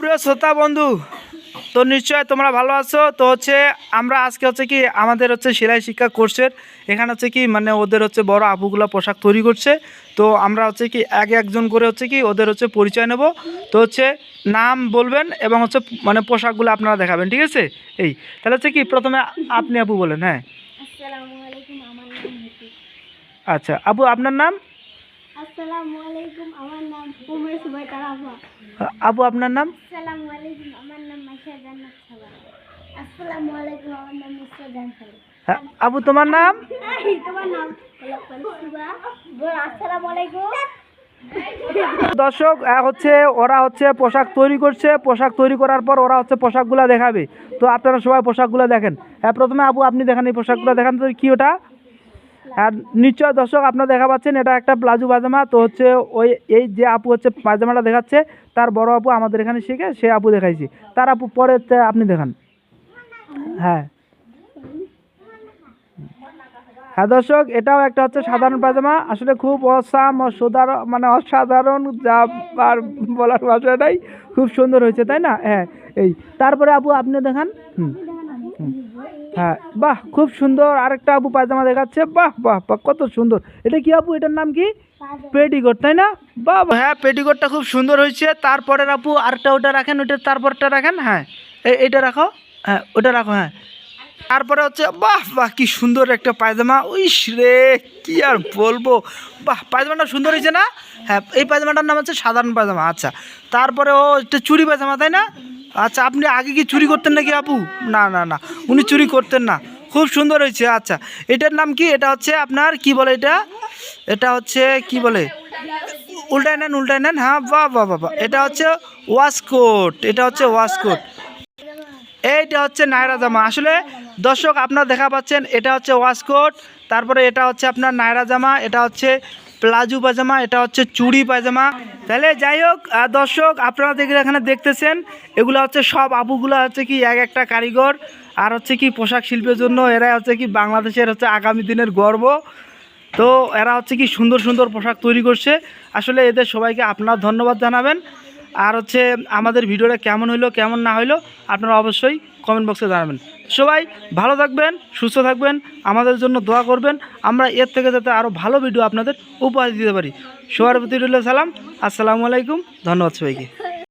প্রিয় শ্রোতা বন্ধু তো নিশ্চয় তোমরা ভালো আছো? তো হচ্ছে আমরা আজকে হচ্ছে কি আমাদের হচ্ছে সেলাই শিক্ষা কোর্সের এখানে হচ্ছে কি মানে ওদের হচ্ছে বড় আপুগুলো পোশাক তৈরি করছে। তো আমরা হচ্ছে কি এক একজন করে হচ্ছে কি ওদের হচ্ছে পরিচয় নেব। তো হচ্ছে নাম বলবেন এবং হচ্ছে মানে পোশাকগুলো আপনারা দেখাবেন ঠিক আছে? এই তাহলে হচ্ছে কি প্রথমে আপনি আপু বলেন হ্যাঁ। আচ্ছা আপু আপনার নাম? আসসালামু আলাইকুম আমার নাম উমেশ সুবাইতার আফা আপু আপনার নাম? আসসালামু আলাইকুম আমার নাম মাইশা জান্নাত সাবা। আসসালামু আলাইকুম আমার নাম মিস্টার জানসাল হ্যাঁ, আপু তোমার নাম? তোমার নাম? আসসালামু আলাইকুম। দর্শক হচ্ছে ওরা হচ্ছে পোশাক তৈরি করছে। পোশাক তৈরি করার পর ওরা হচ্ছে পোশাকগুলো দেখাবে। তো আপনারা সবাই পোশাকগুলো দেখেন। হ্যাঁ প্রথমে আবু আপনি দেখেন এই পোশাকগুলো দেখান তো কি ওটা? আর নিশ্চয় দর্শক আপনারা দেখা পাচ্ছেন, এটা একটা প্লাজো পাজামা। তো হচ্ছে ওই, এই যে আপু হচ্ছে পাজামাটা দেখাচ্ছে, তার বড় আপু আমাদের এখানে শিখে সে আপু দেখাইছি। তার আপু পরে আপনি দেখান। হ্যাঁ। হ্যাঁ দর্শক, এটাও একটা হচ্ছে সাধারণ পাজামা। আসলে খুব অসাম অসাধারণ মানে অসাধারণ যা আর বলার ভাষাটাই খুব সুন্দর হয়েছে, তাই না? হ্যাঁ এই। তারপরে আপু আপনি দেখান। হুম। হ্যাঁ বাহ খুব সুন্দর। আরেকটা আপু পায়জামা দেখাচ্ছে। বাহ বাহ বাহ কত সুন্দর। এটা কি আপু এটার নাম কি? পেটিকোট তাই না? বাহ বাহ, হ্যাঁ পেটিকোটটা খুব সুন্দর হয়েছে। তারপরের আপু আরেকটা ওটা রাখেন ওটা তারপরটা রাখেন হ্যাঁ। এ- এটা রাখো হ্যাঁ ওটা রাখো হ্যাঁ। তারপরে হচ্ছে বাহ বাহ কি সুন্দর একটা পায়জামা। উইস রে কি আর বলব। বাহ পায়জামাটা সুন্দর হয়েছে না? হ্যাঁ এই পায়জামাটার নাম হচ্ছে সাধারণ পায়জামা। আচ্ছা তারপরে ও একটা চুরি পায়জামা তাই না? আচ্ছা আপনি আগে কি চুরি করতেন নাকি আপু? না না না, উনি চুরি করতেন না। খুব সুন্দর হয়েছে আচ্ছা। এটার নাম কি? এটা হচ্ছে আপনার, কি বলে এটা? এটা হচ্ছে, কি বলে? উল্টায় নেন উল্টায় নেন। হ্যাঁ বাহ বাহ বাহ। এটা হচ্ছে ওয়াশকোট এটা হচ্ছে ওয়াশকোট এইটা হচ্ছে নায়রা জামা। আসলে দর্শক, আপনারা দেখা পাচ্ছেন, এটা হচ্ছে ওয়াশকোট তারপরে এটা হচ্ছে আপনার নায়রা জামা, এটা হচ্ছে প্লাজো পাজামা, এটা হচ্ছে চুড়ি পাজামা। তাহলে যাই হোক দর্শক, আপনারা দেখে এখানে দেখতেছেন, এগুলো হচ্ছে সব আপুগুলো হচ্ছে কি এক একটা কারিগর, আর হচ্ছে কি পোশাক শিল্পের জন্য এরা হচ্ছে কি বাংলাদেশের হচ্ছে আগামী দিনের গর্ব। তো এরা হচ্ছে কি সুন্দর সুন্দর পোশাক তৈরি করছে। আসলে এদের সবাইকে আপনার ধন্যবাদ জানাবেন। আর হচ্ছে আমাদের ভিডিওটা কেমন হইল, কেমন না হইল, আপনারা অবশ্যই কমেন্ট বক্সে জানাবেন। সবাই ভালো থাকবেন, সুস্থ থাকবেন, আমাদের জন্য দোয়া করবেন। আমরা এর থেকে যাতে আরও ভালো ভিডিও আপনাদের উপহার দিতে পারি। সবার প্রতি সালাম। আসসালামু আলাইকুম। ধন্যবাদ সবাইকে।